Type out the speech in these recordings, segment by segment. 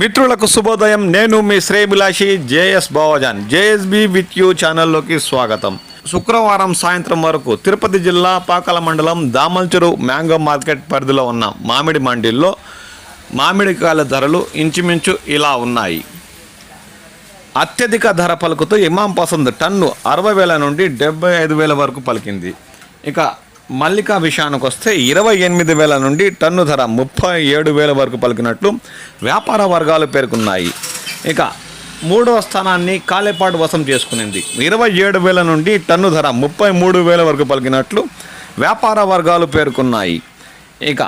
మిత్రులకు శుభోదయం. నేను మీ శ్రేభిలాషి JS Bavajan. JSB with you ఛానల్లోకి స్వాగతం. శుక్రవారం సాయంత్రం వరకు తిరుపతి జిల్లా పాకల మండలం దామల్చెరు మ్యాంగో మార్కెట్ పరిధిలో ఉన్న మామిడి మండీల్లో మామిడికాయల ధరలు ఇంచుమించు ఇలా ఉన్నాయి. అత్యధిక ధర పలుకుతూ ఇమాం పసంద్ టన్ను అరవై వేల నుండి డెబ్బై ఐదు వేల వరకు పలికింది. ఇక మల్లికా విషయానికి వస్తే ఇరవై ఎనిమిది వేల నుండి టన్ను ధర ముప్పై ఏడు వేల వరకు పలికినట్లు వ్యాపార వర్గాలు పేర్కొన్నాయి. ఇక మూడవ స్థానాన్ని కాలేపాటు వశం చేసుకునింది. ఇరవై ఏడు వేల నుండి టన్ను ధర ముప్పై మూడు వేల వరకు పలికినట్లు వ్యాపార వర్గాలు పేర్కొన్నాయి. ఇక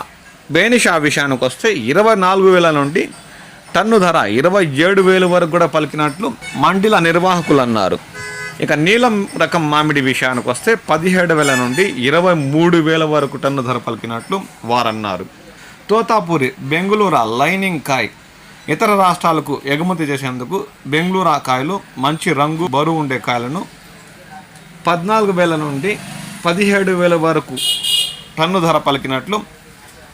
బేనిషా విషయానికి వస్తే ఇరవై నాలుగు వేల నుండి టన్ను ధర ఇరవై ఏడు వేలు వరకు కూడా పలికినట్లు మండల నిర్వాహకులు అన్నారు. ఇక నీలం రకం మామిడి విషయానికి వస్తే పదిహేడు వేల నుండి ఇరవై మూడు వేల వరకు టన్ను ధర పలికినట్లు వారన్నారు. తోతాపూరి బెంగుళూరు లైనింగ్ కాయ్ ఇతర రాష్ట్రాలకు ఎగుమతి చేసేందుకు బెంగళూరు కాయలు మంచి రంగు బరువు ఉండే కాయలను పద్నాలుగు వేల నుండి పదిహేడు వేల వరకు టన్ను ధర పలికినట్లు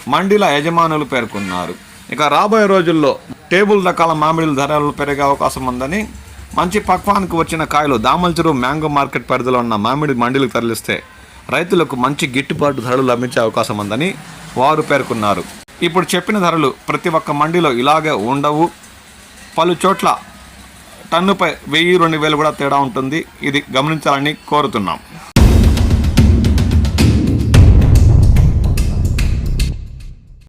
మండీల యజమానులు పేర్కొన్నారు. ఇక రాబోయే రోజుల్లో టేబుల్ రకాల మామిడిల ధరలు పెరిగే అవకాశం ఉందని మంచి పక్వానికి వచ్చిన కాయలు దామల్చెరు మ్యాంగో మార్కెట్ పరిధిలో ఉన్న మామిడి మండీలకు తరలిస్తే రైతులకు మంచి గిట్టుబాటు ధరలు లభించే అవకాశం ఉందని వారు పేర్కొన్నారు. ఇప్పుడు చెప్పిన ధరలు ప్రతి ఒక్క మండీలో ఇలాగే ఉండవు. పలు చోట్ల టన్నుపై వెయ్యి రెండు వేలు కూడా తేడా ఉంటుంది. ఇది గమనించాలని కోరుతున్నాం.